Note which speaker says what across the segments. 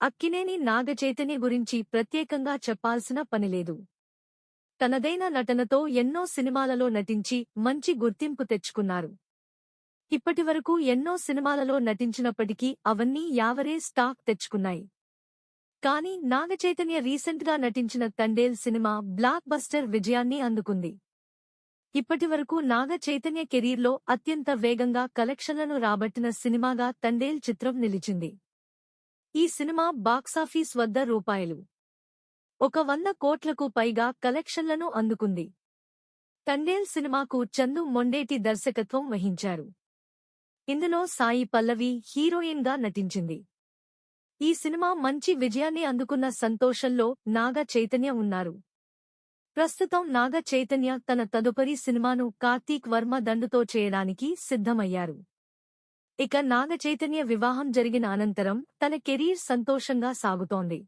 Speaker 1: అక్కినేని నాగచైతన్య గురించి ప్రత్యేకంగా చెప్పాల్సిన పనిలేదు. తనదైన నటనతో ఎన్నో సినిమాలలో నటించి మంచి గుర్తింపు తెచ్చుకున్నారు. ఇప్పటివరకు ఎన్నో సినిమాలలో నటించినప్పటికీ అవన్నీ యావరే స్టాక్ తెచ్చుకున్నాయి. కానీ నాగచైతన్య రీసెంట్గా నటించిన తండేల్ సినిమా బ్లాక్ బస్టర్ విజయాన్ని అందుకుంది. ఇప్పటివరకు నాగ చైతన్య కెరీర్లో అత్యంత వేగంగా కలెక్షన్లను రాబట్టిన సినిమాగా తండేల్ చిత్రం నిలిచింది. ఈ సినిమా బాక్సాఫీస్ వద్ద రూపాయలు. ఒక వంద కోట్లకు పైగా కలెక్షన్లను అందుకుంది. తండేల్ సినిమాకు చందు మొండేటి దర్శకత్వం వహించారు. ఇందులో సాయి పల్లవి హీరోయిన్గా నటించింది. ఈ సినిమా మంచి విజయాన్ని అందుకున్న సంతోషంలో నాగ చైతన్య ఉన్నారు. ప్రస్తుతం నాగ చైతన్య తన తదుపరి సినిమాను కార్తీక్ వర్మ దండుతో చేయడానికి సిద్ధమయ్యారు. ఇక నాగ చైతన్య వివాహం జరిగిన అనంతరం తన కెరీర్ సంతోషంగా సాగుతోంది.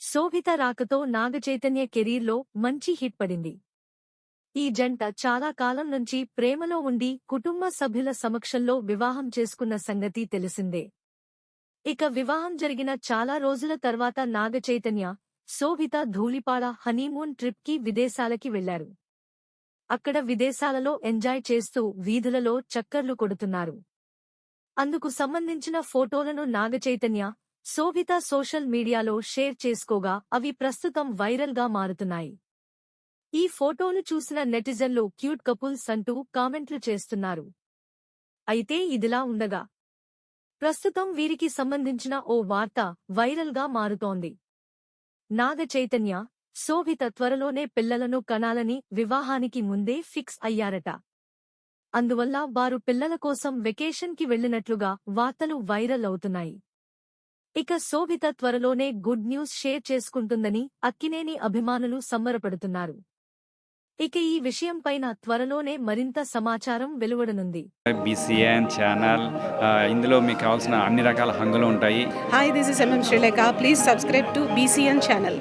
Speaker 1: శోభిత రాకతో నాగ చైతన్య కెరీర్లో మంచి హిట్ పడింది. ఈ జంట చాలా కాలం నుంచి ప్రేమలో ఉండి కుటుంబ సభ్యుల సమక్షంలో వివాహం చేసుకున్న సంగతి తెలిసిందే. ఇక వివాహం జరిగిన చాలా రోజుల తర్వాత నాగ చైతన్య శోభిత ధూళిపాడ హనీమూన్ ట్రిప్కి విదేశాలకి వెళ్ళారు అక్కడ విదేశాలలో ఎంజాయ్ చేస్తూ వీధులలో చక్కర్లు కొడుతున్నారు. అందుకు సంబంధించిన ఫోటోలను నాగచైతన్య శోభిత సోషల్ మీడియాలో షేర్ చేసుకోగా అవి ప్రస్తుతం వైరల్గా మారుతున్నాయి. ఈ ఫోటోలు చూసిన నెటిజన్లు క్యూట్ కపుల్స్ అంటూ కామెంట్లు చేస్తున్నారు. అయితే ఇదిలా ఉండగా ప్రస్తుతం వీరికి సంబంధించిన ఓ వార్త వైరల్గా మారుతోంది. నాగ చైతన్య శోభిత త్వరలోనే పిల్లలను కనాలని వివాహానికి ముందే ఫిక్స్ అయ్యారట. అందువల్ల వారు పిల్లల కోసం వెకేషన్కి వెళ్ళినట్లుగా వార్తలు వైరల్ అవుతున్నాయి ఇక శోభిత త్వరలోనే గుడ్ న్యూస్ షేర్ చేసుకుంటుందని అక్కినేని అభిమానులు సంబరపడుతున్నారు ఇక ఈ విషయంపైన త్వరలోనే మరింత సమాచారం వెలువడనుంది
Speaker 2: బీసీఎన్ ఛానల్ ఇందులో మీకు కావాల్సిన అన్ని రకాల హంగులు ఉంటాయి
Speaker 3: Hi, this is MM Sri Lanka. Please subscribe to BCN channel.